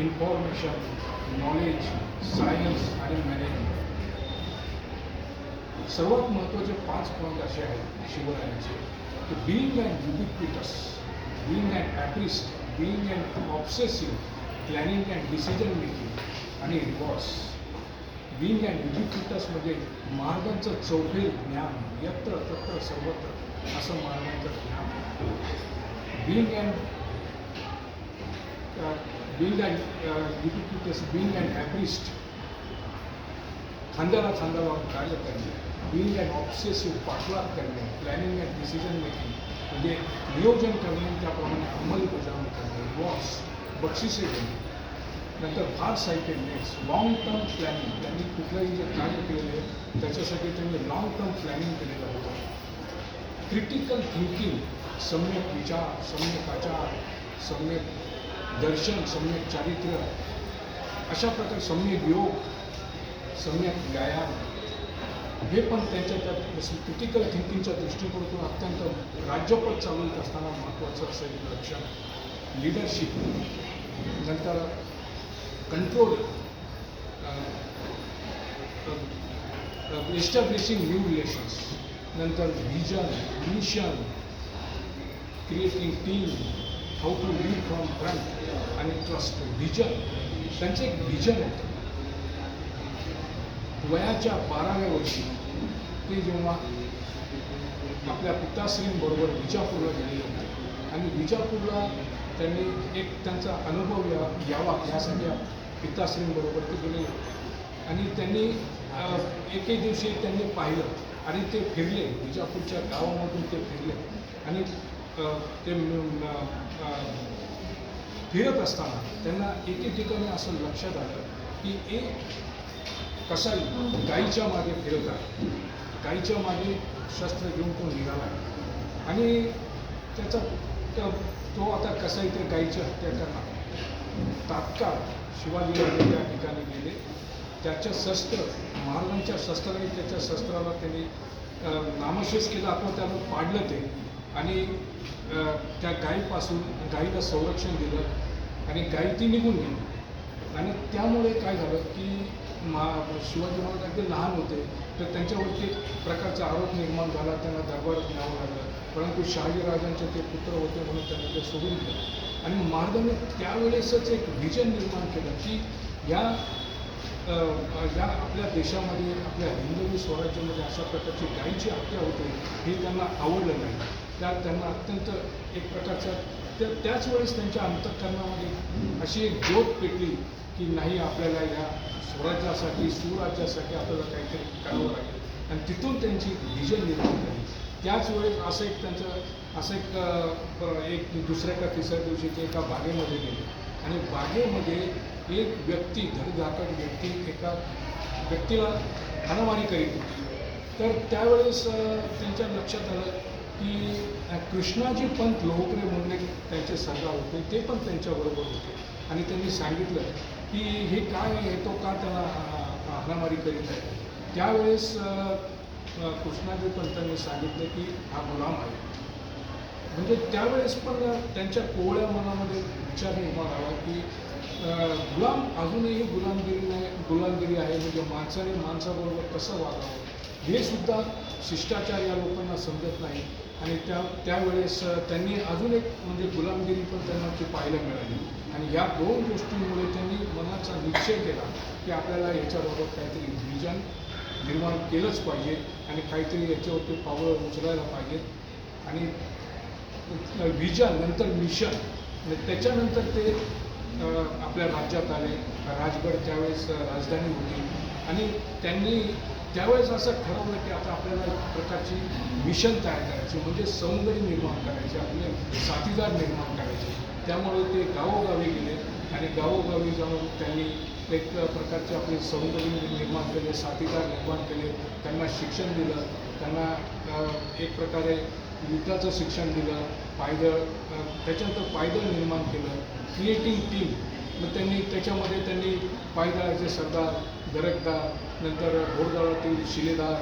Information knowledge science आणि management सर्वात महत्त्वाचे पाच पॉईंट असे आहेत शिवरायांचे. की being and ubiquitous being and apist being and obsessive planning and decision making आणि रिवॉर्स बिईंग अँड युबिक्विटस म्हणजे महाराजांचं चौफेर ज्ञान यत्र तत्र सर्वत्र असं महाराजांचं ज्ञान. Being and being and ubiquitous being and apist खांद्याला खांदा लावून कार्य करणे बिईंग अँड ऑब्सेसिव्ह पाठलाग करणे प्लॅनिंग अँड डिसिजन मेकिंग म्हणजे नियोजन करणे त्याप्रमाणे अंमलबजावणी करणे बॉस बक्षिसे देणे नंतर फार सायटेडनेस लॉंग टर्म प्लॅनिंग त्यांनी कुठलंही जे कार्य केलेलं आहे त्याच्यासाठी त्यांनी लॉंग टर्म प्लॅनिंग केलेलं होतं. क्रिटिकल थिंकिंग सम्यक विचार सम्यक आचार सम्यक दर्शन सम्यक चारित्र्य अशा प्रकारे सम्यक योग सम्यक व्यायाम हे पण त्यांच्या त्या क्रिटिकल थिंकिंगच्या दृष्टिकोनातून अत्यंत राज्यपद चालवत असताना महत्त्वाचं असं लक्षण. लिडरशिप नंतर कंट्रोल एस्टॅब्लिशिंग न्यू रिलेशन्स नंतर vision mission creating team how to lead from front आणि ट्रस्ट व्हिजन त्यांचं एक व्हिजन होतं. वयाच्या बाराव्या वर्षी ते जेव्हा आपल्या पिताश्रींबरोबर विजापूरला गेलेले होते. आणि विजापूरला त्यांनी एक त्यांचा अनुभव या यावा यासाठी पिताश्रींबरोबर ते गेलेले होते. आणि त्यांनी एके दिवशी त्यांनी पाहिलं आणि ते फिरले. विजापूरच्या गावामधून ते फिरले. आणि ते फिरत असताना त्यांना एके ठिकाणी असं लक्षात आलं की एक कसाई गाईच्या मागे फिरत आहे. गाईच्या मागे शस्त्र घेऊन तो निघाला आहे. आणि त्याचा त- तो आता कसाई त्या गाईची हत्या करणार. तात्काळ शिवाजीराजे त्या ठिकाणी गेले. त्याच्या शस्त्र महाराजांच्या शस्त्राने त्याच्या शस्त्राला त्यांनी नामशेष केला. आपण त्याला पाडलं ते. आणि त्या गायीपासून गायीला संरक्षण दिलं आणि गायी ती निघून गेली. आणि त्यामुळे काय झालं की मा शिवाजी महाराज अगदी लहान होते तर त्यांच्यावरती एक प्रकारचा आरोप निर्माण झाला त्यांना दरबारात न्यावं लागलं. परंतु शहाजीराजांचे ते पुत्र होते म्हणून त्यांनी ते सोडून दिलं. आणि महाराजांनी त्यावेळेसच एक व्हिजन निर्माण केलं की या या आपल्या देशामध्ये आपल्या हिंदवी स्वराज्यामध्ये अशा प्रकारची गायीची हत्या होते हे त्यांना आवडलं नाही. त्यात त्यांना अत्यंत एक प्रकारचा त्या त्याच वेळेस त्यांच्या अंतकरणामध्ये अशी एक ज्योत पेटली की नाही आपल्याला या स्वराज्यासाठी सुराज्यासाठी आपल्याला काहीतरी करावं लागेल. आणि तिथून त्यांची व्हिजन निर्माण झाली. त्याच वेळेस असं एक त्यांचं असं एक एक दुसऱ्या का तिसऱ्या दिवशी ते एका बागेमध्ये गेले. आणि बागेमध्ये एक व्यक्ती धडधाकट व्यक्ती एका व्यक्तीला हाणामारी करीत होती. तर त्यावेळेस त्यांच्या लक्षात आलं की कृष्णाजी पंत लोहकरे म्हणून एक त्यांचे सरदार होते ते पण त्यांच्याबरोबर होते. आणि त्यांनी सांगितलं की हे काय आहे? तो का त्याला अ, हाणामारी करीत आहे? त्यावेळेस कृष्णाजी पंतांनी सांगितलं की हा गुलाम आहे. म्हणजे त्यावेळेस पण त्यांच्या कोवळ्या मनामध्ये विचार निर्माण आला की गुलाम अजूनही गुलामगिरी नाही गुलामगिरी आहे. म्हणजे माणसाने माणसाबरोबर कसं वागावं? हे सुद्धा शिष्टाचार या लोकांना समजत नाही. आणि त्या त्यावेळेस त्यांनी अजून एक म्हणजे गुलामगिरी पण त्यांना ती पाहायला मिळाली. आणि या दोन गोष्टींमुळे त्यांनी मनाचा निश्चय केला की आपल्याला याच्याबाबत काहीतरी विजन निर्माण केलंच पाहिजे आणि काहीतरी याच्यावरती पावलं उचलायला पाहिजेत आणि विजन नंतर मिशन आणि त्याच्यानंतर ते आपल्या राज्यात आले. राजगड त्यावेळेस राजधानी होती. आणि त्यांनी त्यावेळेस असं ठरवलं की आता आपल्याला एक प्रकारची मिशन तयार करायची म्हणजे सौंदर्य निर्माण करायचे आपले साथीदार निर्माण करायचे. त्यामुळे ते गावोगावी गेले आणि गावोगावी जाऊन त्यांनी एक प्रकारचे आपले सौंदर्य निर्माण केले साथीदार निर्माण केले त्यांना शिक्षण दिलं त्यांना एक प्रकारे युद्धाचं शिक्षण दिलं पायदळ त्याच्यानंतर पायदळ निर्माण केलं क्रिएटिंग टीम. मग त्यांनी त्याच्यामध्ये त्यांनी पायदळाचे सरदार दरकदार नंतर घोडदळातील शिलेदार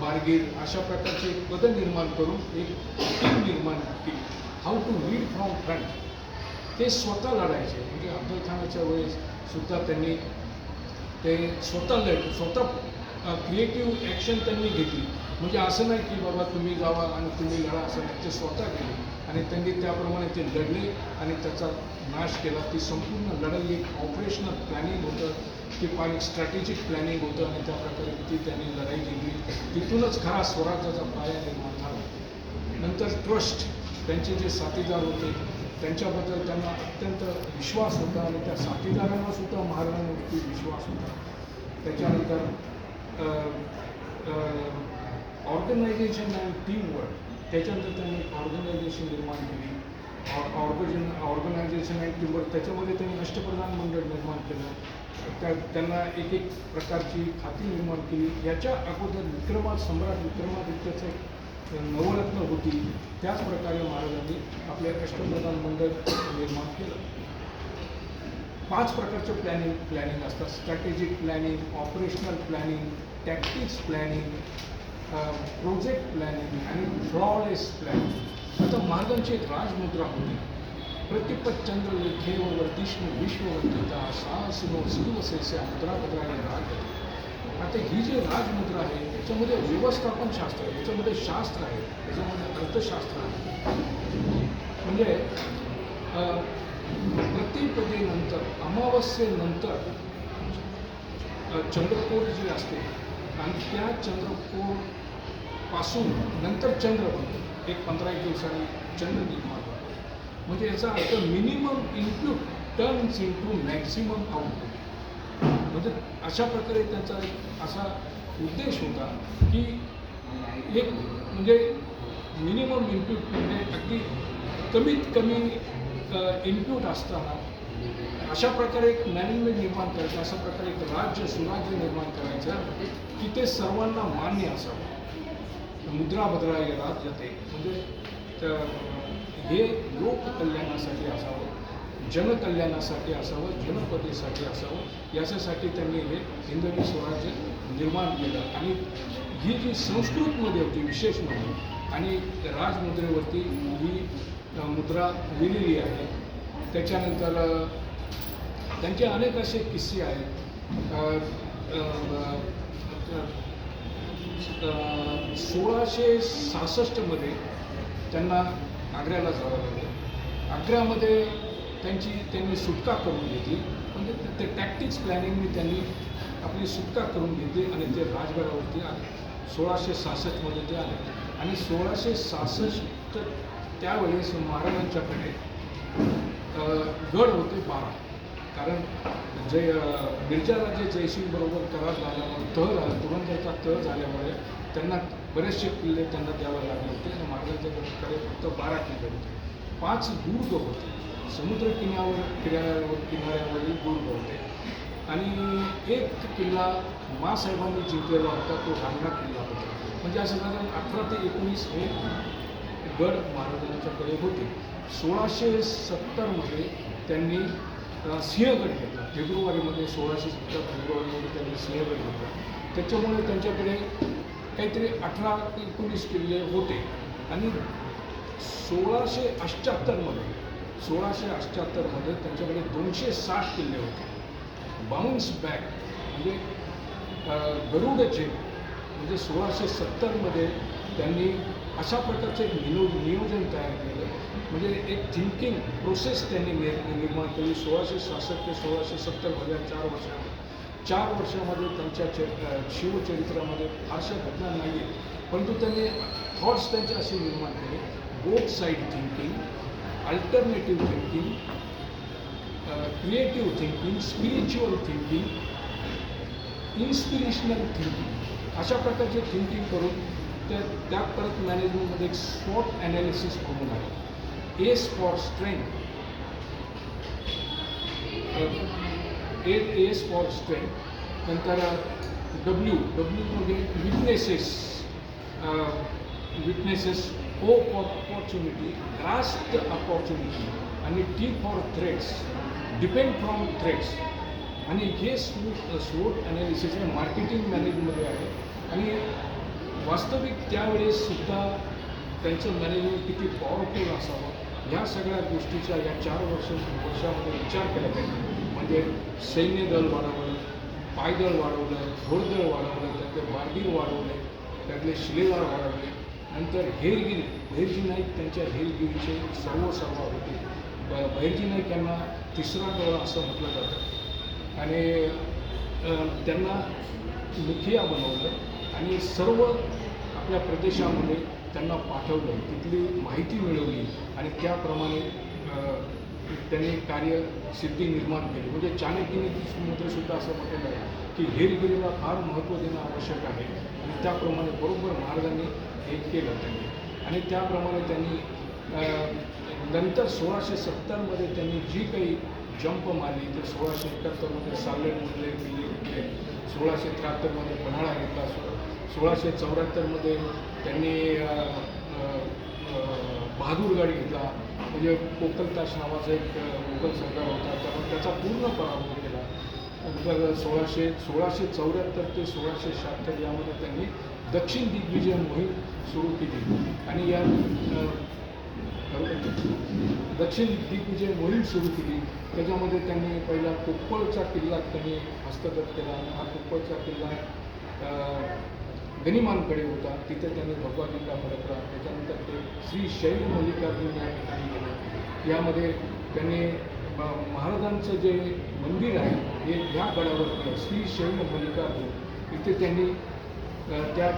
बारगीर अशा प्रकारचे एक पदं निर्माण करून एक टीम निर्माण केली. How to lead from front ते स्वतः लढायचे. म्हणजे अब्दुल खानाच्या वेळेस सुद्धा त्यांनी ते स्वतः लढ स्वतः क्रिएटिव्ह ॲक्शन त्यांनी घेतली. म्हणजे असं नाही की बाबा तुम्ही जावा आणि तुम्ही लढा असं नाही ते स्वतः केले. आणि त्यांनी त्याप्रमाणे ते लढले आणि त्याचा नाश केला. ती संपूर्ण लढाई एक ऑपरेशनल प्लॅनिंग होतं. ते फार एक स्ट्रॅटेजिक प्लॅनिंग होतं आणि त्या प्रकारे ती त्यांनी लढाई जिंकली. तिथूनच खरा स्वराज्याचा पाया निर्माण झाला. नंतर ट्रस्ट त्यांचे जे साथीदार होते त्यांच्याबद्दल त्यांना अत्यंत विश्वास होता आणि त्या साथीदारांना सुद्धा महाराजांवरती विश्वास होता. त्याच्यानंतर ऑर्गनायझेशन अँड टीमवर्क त्याच्यानंतर त्यांनी ऑर्गनायझेशन निर्माण केली. ऑर्गजन ऑर्गनायझेशन अँड टीमवर्क त्याच्यामध्ये त्यांनी अष्टप्रधान मंडळ निर्माण केलं. त्या त्यांना एक एक प्रकारची खाती निर्माण केली. याच्या अगोदर विक्रमा सम्राट विक्रमादित्याचं एक नवरत्न होती. त्याच प्रकारे महाराजांनी आपले अष्टप्रधान मंडळ निर्माण केलं. पाच प्रकारचे प्लॅनिंग प्लॅनिंग असतात. Strategic planning operational planning tactics planning project planning आणि फ्लॉलेस प्लॅनिंग आता महाराजांची एक राजमुद्रा होती. प्रतिपत चंद्र लेखेवर विष्णू विश्ववंतिता साहसिनो शिवसेसे मुद्रा भद्राने राज आता ही जी राजमुद्रा आहे याच्यामध्ये व्यवस्थापन शास्त्र आहे याच्यामध्ये शास्त्र आहे याच्यामध्ये अर्थशास्त्र आहे. म्हणजे प्रतिपदेनंतर अमावस्येनंतर चंद्रपूर चंद्रकोर जी असते आणि त्या चंद्रकोर पासून नंतर चंद्र बनतो. एक पंधरा एक दिवसांनी चंद्र निर्माण होतो. म्हणजे याचा अर्थ minimum input turns into maximum output म्हणजे अशा प्रकारे त्यांचा एक असा उद्देश होता की एक म्हणजे मिनिमम इनपुट म्हणजे अगदी कमीत कमी इनपुट असताना अशा प्रकारे एक मॅनेजमेंट निर्माण करायचं अशा प्रकारे एक राज्य सुराज्य निर्माण करायचं की ते सर्वांना मान्य असावं. मुद्रा भद्रा या जाते. म्हणजे हे लोककल्याणासाठी असावं जनकल्याणासाठी असावं जनपदेसाठी असावं याच्यासाठी त्यांनी हे हिंदवी स्वराज्य निर्माण केलं. आणि ही जी संस्कृतमध्ये होती विशेष म्हणजे आणि राजमुद्रेवरती ही मुद्रा लिहिलेली आहे. त्याच्यानंतर त्यांचे अनेक असे किस्से आहेत. सोळाशे सहासष्टमध्ये त्यांना आग्र्याला जावं लागलं. आग्र्यामध्ये त्यांची त्यांनी सुटका करून घेतली. म्हणजे ते- टॅक्टिक्स प्लॅनिंगने त्यांनी आपली सुटका करून घेतली आणि ते राजगडावरती आले. सोळाशे सहासष्टमध्ये ते आले. आणि सोळाशे सहासष्ट त्यावेळेस महाराजांच्याकडे गड होते बारा. कारण जय मिर्जाराजे जयसिंगबरोबर करार झाल्यामुळे तह झाला तुरंतचा तह झाल्यामुळे त्यांना बरेचसे किल्ले त्यांना द्यावे लागले होते आणि महाराजांच्याकडे फक्त बारा किल्ले होते. पाच दुर्ग होते समुद्र किनाऱ्यावर किनाऱ्यावर किनाऱ्यावरील दुर्ग होते. आणि एक किल्ला मासाहेबांनी जिंकलेला होता तो रांगणा किल्ला होता. म्हणजे असं साधारण अठरा ते एकोणीस हे गड महाराजांच्याकडे होते. सोळाशे सत्तरमध्ये त्यांनी सिंहगड घेतला फेब्रुवारीमध्ये सोळाशे सत्तर फेब्रुवारीमध्ये त्यांनी सिंहगड घेतला. त्याच्यामुळे त्यांच्याकडे काहीतरी अठरा एकोणीस किल्ले होते. आणि सोळाशे अठ्ठ्याहत्तरमध्ये सोळाशे अठ्ठ्याहत्तरमध्ये त्यांच्याकडे दोनशे साठ किल्ले होते. बाउन्स बॅक म्हणजे गरुडचे गरुड म्हणजे सोळाशे सत्तरमध्ये त्यांनी अशा प्रकारचं एक नियो नियोजन तयार केलं. म्हणजे एक थिंकिंग प्रोसेस त्यांनी निर्माण केली. सोळाशे सहासष्ट ते सोळाशे सत्तरमध्ये चार वर्षामध्ये चार वर्षामध्ये त्यांच्या च शिवचरित्रामध्ये फारशा घटना नाही आहेत परंतु त्यांनी थॉट्स त्यांचे असे निर्माण केले. Both side thinking alternative thinking creative thinking spiritual thinking inspirational thinking अशा प्रकारचे थिंकिंग करून त्या त्या परत मॅनेजमेंटमध्ये एक स्पॉट ॲनालिसिस करून आहे. S for strength A S for strength नंतर डब्ल्यू डब्ल्यू म्हणजे witnesses witnesses O for opportunity grasp the opportunity आणि T for threats depend from threats आणि हे स्व स्वोट ॲनालिसिस मार्केटिंग मॅनेजमध्ये आहे. आणि वास्तविक त्यावेळेस सुद्धा त्यांचं मॅनेजमेंट किती पॉवरफुल असावं ह्या सगळ्या गोष्टीचा या चार वर्ष वर्षामध्ये विचार केला पाहिजे म्हणजे सैन्य दल वाढवलं पायदळ वाढवलं घोडदळ वाढवलं त्यातले बारगीर वाढवले त्यातले शिलेदार वाढवले. नंतर हेरगिरी भैरजी नाईक त्यांच्या हेरगिरीचे सर्व सर्व होते भैरजी नाईक यांना तिसरा दळ असं म्हटलं जातं. आणि त्यांना मुखिया बनवलं आणि सर्व आपल्या प्रदेशामध्ये त्यांना पाठवलं. तिथली माहिती मिळवली आणि त्याप्रमाणे त्यांनी कार्यसिद्धी निर्माण केली. म्हणजे चाणक्यनीतीमध्ये सुद्धा असं म्हटलेलं आहे की हेरगिरीला फार महत्त्व देणं आवश्यक आहे आणि त्याप्रमाणे बरोबर महाराजांनी हे केलं त्यांनी. आणि त्याप्रमाणे त्यांनी नंतर सोळाशे सत्तरमध्ये त्यांनी जी काही जंप मारली तर सोळाशे एकाहत्तरमध्ये सालेडमधले किल्ले घेतले सोळाशे त्र्याहत्तरमध्ये पन्हाळा घेतला सो सोळाशे चौऱ्याहत्तरमध्ये त्यांनी बहादूर गाडी बहादूरगड घेतला. म्हणजे कोकलताश नावाचा एक मुघल सरदार होता. त्यामुळे त्याचा पूर्ण पराभव केला. नंतर सोळाशे सोळाशे चौऱ्याहत्तर ते सोळाशे शहात्तर यामध्ये त्यांनी दक्षिण दिग्विजय मोहीम सुरू केली. आणि या दक्षिण दिग्विजय मोहीम सुरू केली. त्याच्यामध्ये त्यांनी पहिला कोप्पळचा किल्ला त्यांनी हस्तगत केला हा कोप्पळचा किल्ला गनिमानकडे होता. तिथे त्यांनी भगवा किल्ला फडकला त्याच्यानंतर ते श्री शैल मल्लिकार्जुन या ठिकाणी गेले. यामध्ये त्यांनी महाराजांचं जे मंदिर आहे हे ह्या गडावरती आहे. श्री शैल मल्लिकार्जुन. इथे त्यांनी त्या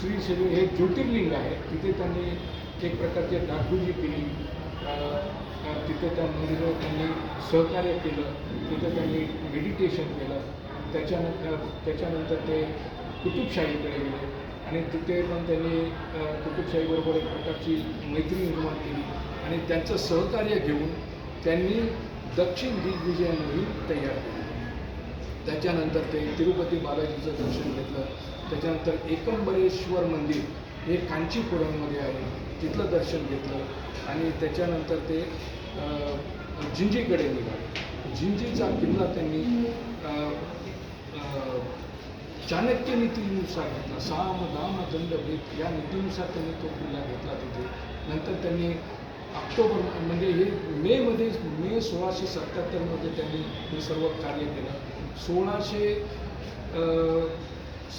श्री शैल हे ज्योतिर्लिंग आहे. तिथे त्यांनी एक प्रकारची डागडुजी केली तिथं तिथे त्या मंदिरावर त्यांनी सहकार्य केलं तिथे त्यांनी मेडिटेशन केलं त्याच्यानंतर त्याच्यानंतर ते कुतुबशाहीकडे गेले. आणि तिथे पण त्यांनी कुतुबशाहीबरोबर एक प्रकारची मैत्री निर्माण केली. आणि त्यांचं सहकार्य घेऊन त्यांनी दक्षिण दिग्विजय मोहीम तयार केली. त्याच्यानंतर ते तिरुपती बालाजीचं दर्शन घेतलं. त्याच्यानंतर एकंबरेश्वर मंदिर हे कांचीपुरममध्ये आहे. तिथलं दर्शन घेतलं आणि त्याच्यानंतर ते जिंजीकडे निघाले. जिंजीचा किल्ला त्यांनी चाणक्य नीतीनुसार घेतला. साम दाम दंड भेद या नीतीनुसार त्यांनी तो किल्ला घेतला तिथे. नंतर त्यांनी ऑक्टोबर म्हणजे हे मेमध्ये मे सोळाशे सत्याहत्तरमध्ये त्यांनी हे सर्व कार्य केलं. सोळाशे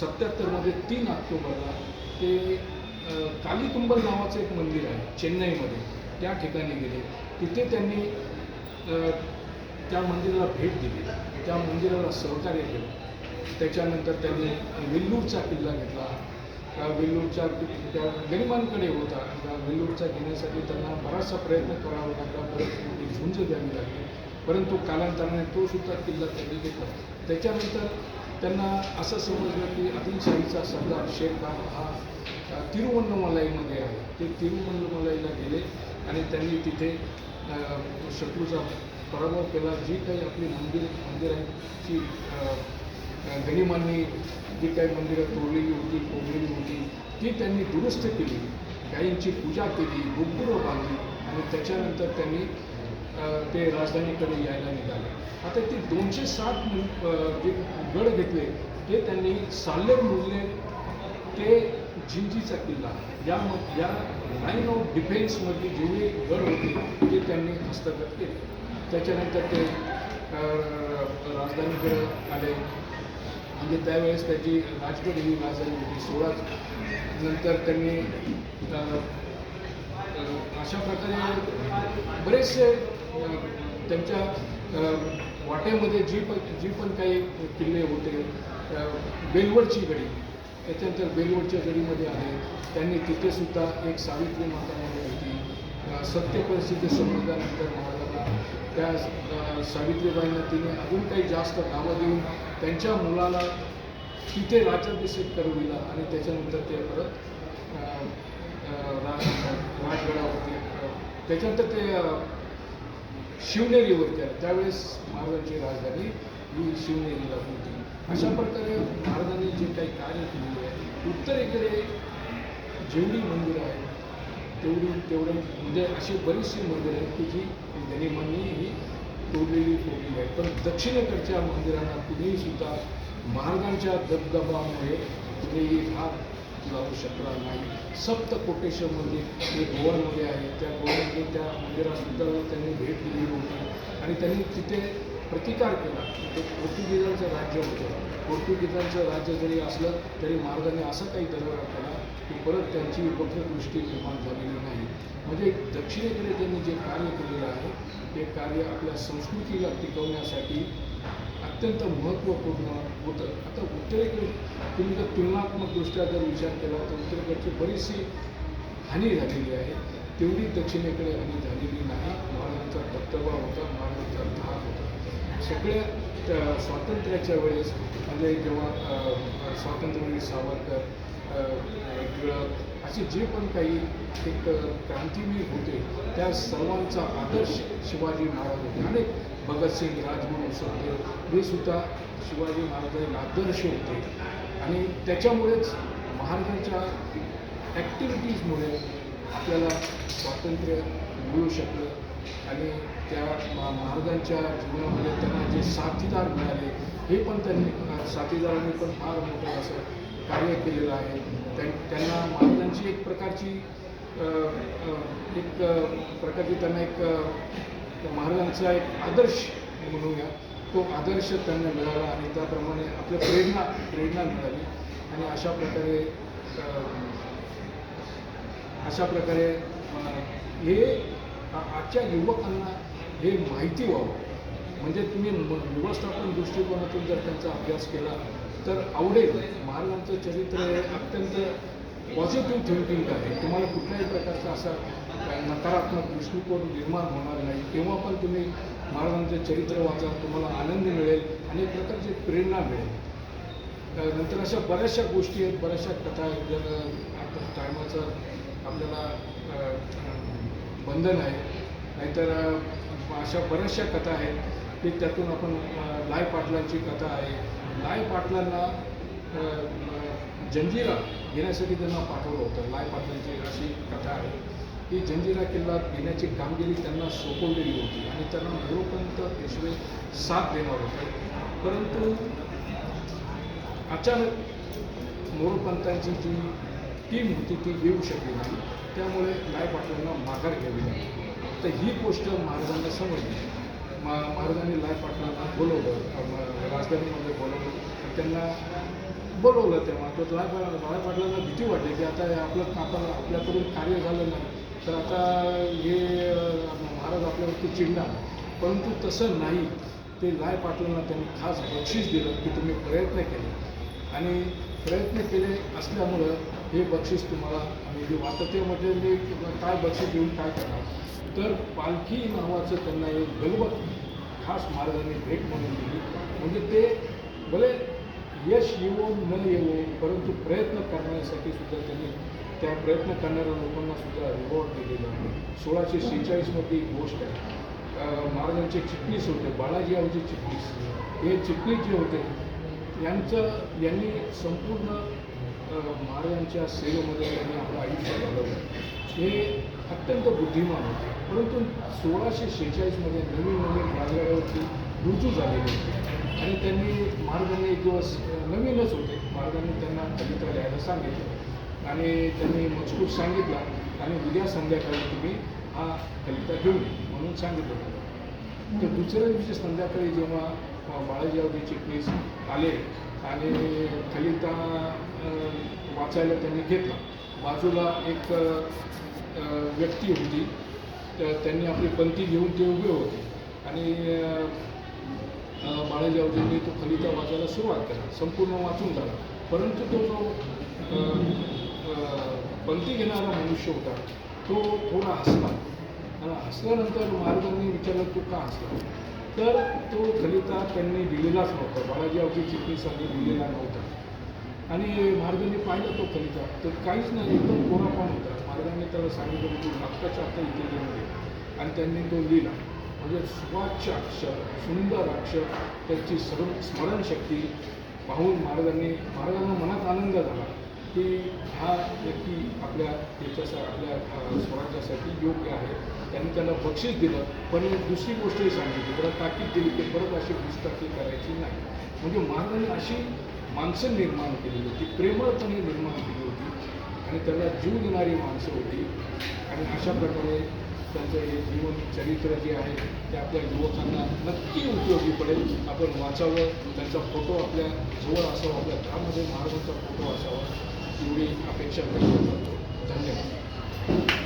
सत्याहत्तरमध्ये तीन ऑक्टोबरला ते कालीकुंबल नावाचं एक मंदिर आहे चेन्नईमध्ये. त्या ठिकाणी गेले. तिथे त्यांनी त्या मंदिराला भेट दिली. त्या मंदिराला सहकार्य केलं. त्याच्यानंतर त्यांनी वेल्लूरचा किल्ला घेतला. त्या वेल्लूरच्या त्या गरिबांकडे होता. त्या वेल्लूरचा घेण्यासाठी त्यांना बराचसा प्रयत्न करावा लागला. परत मोठी झुंज द्यावी लागली. परंतु कालांतराने तो सुद्धा किल्ला त्यांनी घेतला त्याच्यानंतर त्यांना असं समजलं की आदिलशाहीचा सरदार शेख खान हा तिरुवन्नमलाईमध्ये आहे. ते तिरुवन्नमलाईला गेले आणि त्यांनी तिथे शत्रूचा पराभव केला. जी काही आपली मंदिर मंदिरांची गणिमांनी जी काही मंदिरं तोडलेली होती कोंबलेली होती ती त्यांनी दुरुस्त केली. गायींची पूजा केली गोपुरं बांधली आणि त्याच्यानंतर त्यांनी ते राजधानीकडे यायला निघाले. आता ते दोनशे सात जे गड घेतले ते त्यांनी साल्लेर मुल्लेर ते जिंजीचा किल्ला. या या लाईन ऑफ डिफेन्समधली जेवढे गड होते ते त्यांनी हस्तगत केले. त्याच्यानंतर ते राजधानीकडे आले. म्हणजे त्यावेळेस त्याची राजगड ही राजधानी होती सोळा नंतर त्यांनी अशा प्रकारे बरेचसे त्यांच्या वाट्यामध्ये जी पण जी पण काही किल्ले होते बेलवडची गडी त्याच्यानंतर बेलवडच्या गडीमध्ये आले त्यांनी तिथे सुद्धा एक सावित्री माता म्हणून होती. सत्य परिस्थिती समजल्यानंतर महाराजांना त्या सावित्रीबाईंना तिने अजून काही जास्त नावं देऊन त्यांच्या मुलाला तिथे राज्याभिषेक दिला आणि त्याच्यानंतर ते परत राजगडावरती त्याच्यानंतर ते शिवनेरीवरती आले त्यावेळेस महाराजांची राजधानी ही शिवनेरीला होती. अशा प्रकारे महाराजांनी जे काही कार्य केलेले आहे उत्तरेकडे जेवढी मंदिरं आहेत तेवढी तेवढे म्हणजे अशी बरीचशी मंदिरं आहेत की जी गनिमांनी ही तोडलेली फोडलेली आहेत. पण दक्षिणेकडच्या मंदिरांना कुणीही सुद्धा महाराजांच्या दबदबामुळे कुणीही हात जाऊ शकणार नाही. सप्तकोटेश्वर मंदिर जे गोवामध्ये आहे त्या गोवामध्ये त्या मंदिरासुद्धा त्यांनी भेट दिली होती. आणि त्यांनी तिथे प्रतिकार केला. ते पोर्तुगीजांचं राज्य होतं. पोर्तुगीजांचं राज्य जरी असलं तरी मार्गाने असं काही दरबार केला की परत त्यांची वक्रदृष्टी निर्माण झालेली नाही. म्हणजे दक्षिणेकडे त्यांनी जे कार्य केलेलं आहे ते कार्य आपल्या संस्कृतीला टिकवण्यासाठी अत्यंत महत्त्वपूर्ण होतं. आता उत्तरेकडे तुम्ही जर तुलनात्मकदृष्ट्या जर विचार केला तर उत्तरेकडची बरीचशी हानी झालेली आहे. तेवढी दक्षिणेकडे हानी झालेली नाही. महाराजांचा दबदबा होता महाराजांचा धाक होता. सगळ्या त्या स्वातंत्र्याच्या वेळेस म्हणजे जेव्हा स्वातंत्र्यवीर सावरकर टिळक असे जे पण काही एक क्रांतिवीर होते त्या सर्वांचा आदर्श शिवाजी महाराज होते. अनेक भगतसिंग राजगुरू सुखदेव हे सुद्धा शिवाजी महाराजांचे आदर्श होते. आणि त्याच्यामुळेच महाराजांच्या ॲक्टिव्हिटीजमुळे आपल्याला स्वातंत्र्य मिळू शकलं. आणि त्या महाराजांच्या जीवनामध्ये त्यांना जे साथीदार मिळाले हे पण त्यांनी साथीदारांनी पण फार मोठं असं कार्य केलेलं आहे. त्यां त्यांना महाराजांची एक प्रकारची एक प्रकारची त्यांना एक अ, महाराजांचा एक आदर्श म्हणूया. तो आदर्श त्यांना मिळाला आणि त्याप्रमाणे आपल्या प्रेरणा प्रेरणा मिळाली. आणि अशा प्रकारे अशा प्रकारे हे आजच्या युवकांना हे माहिती व्हावं. म्हणजे तुम्ही व्यवस्थापन दृष्टिकोनातून जर त्यांचा अभ्यास केला तर आवडेल. महाराजांचं चरित्र हे अत्यंत पॉझिटिव्ह थिंकिंग आहे. तुम्हाला कुठल्याही प्रकारचा असा नकारात्मक दृष्टिकोन निर्माण होणार नाही तेव्हा पण तुम्ही महाराजांचं चरित्र वाचा तुम्हाला आनंद मिळेल आणि एक प्रकारची प्रेरणा मिळेल. नंतर अशा बऱ्याचशा गोष्टी आहेत बऱ्याचशा कथा आहेत जर आता टायमाचं आपल्याला बंधन आहे. नाहीतर अशा बऱ्याचशा कथा आहेत की त्यातून आपण लाय पाटलांची कथा आहे. लाय पाटलांना जंजिरा घेण्यासाठी त्यांना पाठवलं होतं. लाय पाटलांची अशी कथा आहे. ही जंजिरा किल्ला घेण्याची कामगिरी त्यांना सोपवलेली होती आणि त्यांना मोरोपंत पेशवे साथ देणार होते. परंतु अचानक मोरोपंतांची जी टीम होती ती येऊ शकली नाही. त्यामुळे लाय पाटलांना माघार घ्यावी लागली. तर ही गोष्ट महाराजांना समजली. मा महाराजांनी लाय पाटलांना बोलवलं राजधानीमध्ये बोलवलं. त्यांना बोलवलं तेव्हा तर लाय पा लाय पाटलांना भीती वाटली की आता हे आपलं आपण आपल्याकडून कार्य झालं नाही. तर आता हे महाराज आपल्यावरती चिडणार परंतु तसं नाही. ते लाय पाटलांना त्यांनी खास बक्षीस दिलं की तुम्ही प्रयत्न केले. आणि प्रयत्न केले असल्यामुळं हे बक्षीस तुम्हाला आम्ही देऊ आता ते म्हटले मी काय बक्षीस देऊन काय करणार? तर पालखी नावाचं त्यांना एक गलबत खास महाराजांनी भेट म्हणून दिली. म्हणजे ते भले यश येवो न येवो परंतु प्रयत्न करण्यासाठी सुद्धा त्यांनी त्या प्रयत्न करणाऱ्या लोकांना सुद्धा रिवॉर्ड दिलेला आहे. सोळाशे शेहेचाळीसमध्ये एक गोष्ट आहे. महाराजांचे चिटणीस होते बाळाजी आवजी चिटणीस हे चिटणीस जे होते यांचं यांनी संपूर्ण महाराजांच्या सेवेमध्ये त्यांनी आपलं आयुष्य घालवलं. हे अत्यंत बुद्धिमान होते. परंतु सोळाशे शेहेचाळीसमध्ये नवीन नवीन राजवाड्यावरती रुजू झालेले होते. आणि त्यांनी महाराजांनी एक दिवस नवीनच होते. महाराजांनी त्यांना कविता लिहायला सांगितलं. आणि त्यांनी मजकूर सांगितला आणि उद्या संध्याकाळी तुम्ही हा कविता घेऊन म्हणून सांगितलं होतं तर दुसऱ्या दिवशी संध्याकाळी जेव्हा अ, बाळाजीरावजी चिटणीस आले आणि कलिता वाचायला त्यांनी घेतला बाजूला एक व्यक्ती होती. तर त्यांनी आपली पंक्ती घेऊन ते उभे होते. आणि अ, बाळाजीरावजींनी तो कविता वाचायला सुरुवात केला संपूर्ण वाचून झाला. परंतु तो जो पंक्ती घेणारा मनुष्य होता तो थोडा हसला. आणि हसल्यानंतर महाराजांनी विचारलं तू का हसला? तर तो कलिता त्यांनी दिलेलाच नव्हता. बाळाजी अवघी चिटणीसाठी दिलेला नव्हता. आणि महाराजांनी पाहिलं तो कविता तर काहीच नाही एकदम कोरापण होता. महाराजांनी त्याला सांगितलं की तू नाटकाच्या आता इथे लिहून आणि त्यांनी तो लिहिला. म्हणजे सुवाच्य अक्षर सुंदर अक्षर त्याची सर्व स्मरणशक्ती पाहून महाराजांनी महाराजांना मनात आनंद झाला. की हा व्यक्ती आपल्या याच्यासा आपल्या स्वराज्यासाठी योग्य आहे. त्यांनी त्याला बक्षीस दिलं. पण एक दुसरी गोष्टही सांगितली. त्याला ताकीद दिली की परत अशी पुस्तके करायची नाही. म्हणजे महाराजांनी अशी माणसं निर्माण केली होती. प्रेमळपणे निर्माण केली होती. आणि त्यांना जीव देणारी माणसं होती. आणि अशा प्रकारे त्यांचं हे जीवन चरित्र जे आहे ते आपल्या युवकांना नक्की उपयोगी पडेल. आपण वाचावं त्यांचा फोटो आपल्या जवळ असावा आपल्या घरामध्ये महाराजांचा फोटो असावा. एवढी अपेक्षा व्यक्त करतो धन्यवाद.